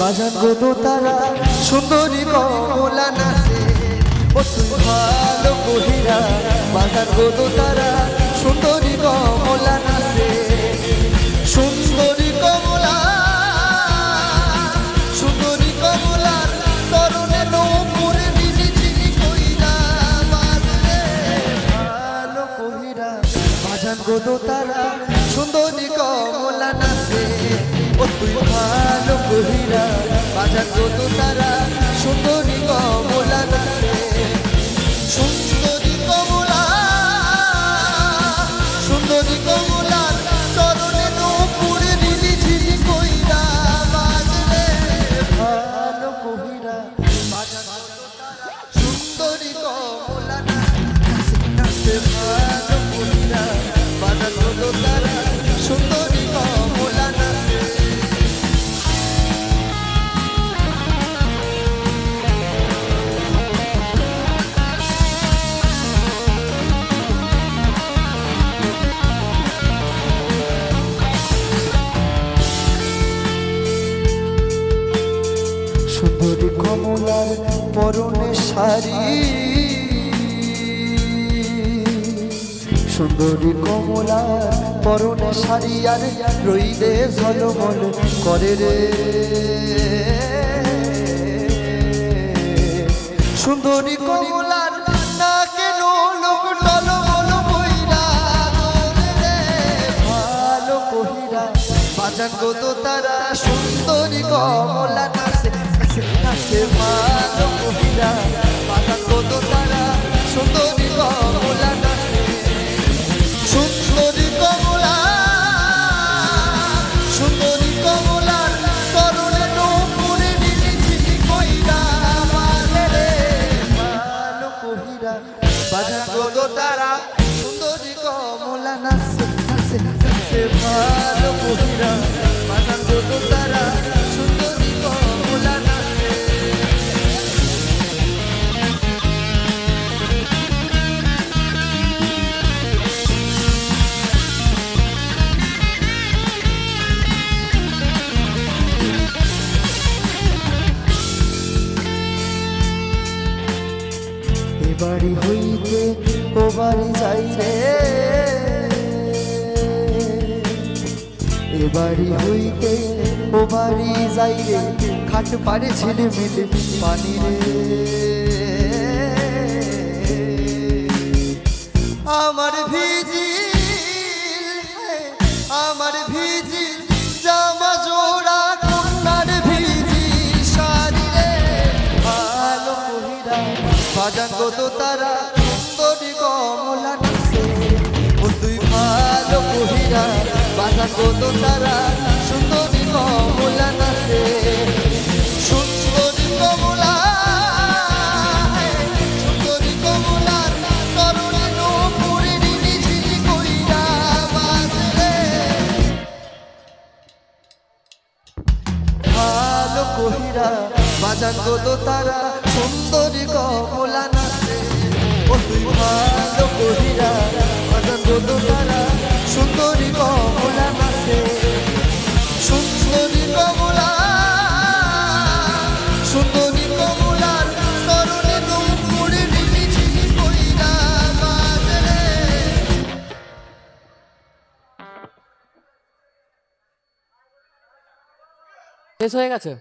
বাজান গো তারা, সুন্দরী কমলা নাচে ও তুই ভালো কহিরা বাজান গো তারা, সুন্দরী কমলা নাচে সুন্দরী কমলা, সুন্দরী কমলার তরুণে নৌপুরে দিদি চিনি কইরা বাজরে ভালো কহিরা বাজান গো তারা, সুন্দরী কমলা নাচে ও তুই ভালো কহিরা বাজার কত তারা সুন্দরী কমলা সুন্দরী কমলার পরনে শাড়ি। সুন্দরী কমলার পরনে শাড়ি আর রইলে ঝলমল করে রে। সুন্দরী কমলার না কেন লোক টলমল কইরা রে। ভালো কহিরা, বাজান তো তারা সুন্দরী কমলা নাচে নাচে নাচে ভালো কহিরা বাজান গো তো তারা, সুন্দরী কমলা নাচে সুন্দরী কমলা, সুন্দরী কমলার তরুণে নপুরে নীলি ঝিলি কইরা বাজে রে। ভালো কহিরা বাজান গো তো তারা, সুন্দরী কমলা নাচে নাচে নাচে ভালো কহিরা বাজান গো বাড়ি হইতে ও বাড়ি যাই রে এ বাড়ি হইতে ও বাড়ি যাই রে খাট পারে ছেলে মেলে পানি রে। আমার ভিজি বাজান গো তো তারা সুন্দরী কমলা নাচে ও তুই ভালো কহিরা বাজান গো তো তারা সুন্দরী কমলা কহিরা বাজান গো তারা, সুন্দরী কমলা নাচে। ও তুই ভালো বাজান তারা, সুন্দরী কমলা নাচে। সুন্দরী কমলা শেষ হয়ে গেছে?